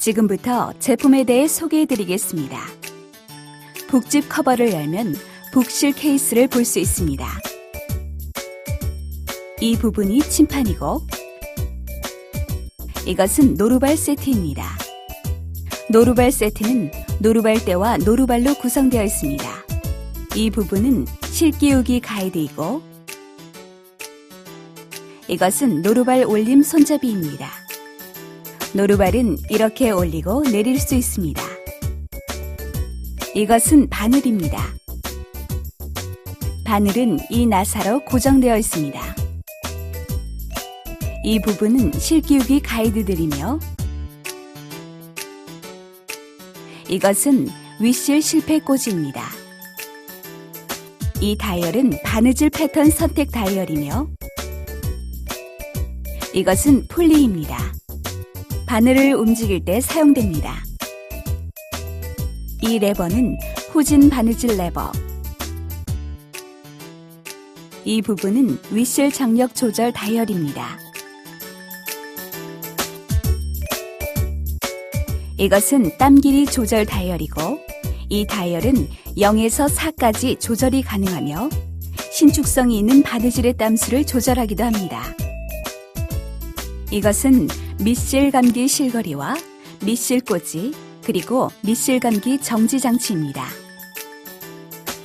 지금부터 제품에 대해 소개해 드리겠습니다. 북집 커버를 열면 북실 케이스를 볼 수 있습니다. 이 부분이 침판이고 이것은 노루발 세트입니다. 노루발 세트는 노루발대와 노루발로 구성되어 있습니다. 이 부분은 실기우기 가이드이고 이것은 노루발 올림 손잡이입니다. 노루발은 이렇게 올리고 내릴 수 있습니다. 이것은 바늘입니다. 바늘은 이 나사로 고정되어 있습니다. 이 부분은 실기우기 가이드들이며 이것은 위실 실패 꽂이입니다. 이 다이얼은 바느질 패턴 선택 다이얼이며 이것은 폴리입니다. 바늘을 움직일 때 사용됩니다. 이 레버는 후진 바느질 레버. 이 부분은 위실 장력 조절 다이얼입니다. 이것은 땀 길이 조절 다이얼이고 이 다이얼은 0에서 4까지 조절이 가능하며 신축성이 있는 바느질의 땀수를 조절하기도 합니다. 이것은 밑실 감기 실거리와 밑실 꽂이 그리고 밑실 감기 정지 장치입니다.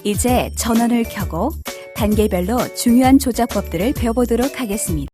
이제 전원을 켜고 단계별로 중요한 조작법들을 배워보도록 하겠습니다.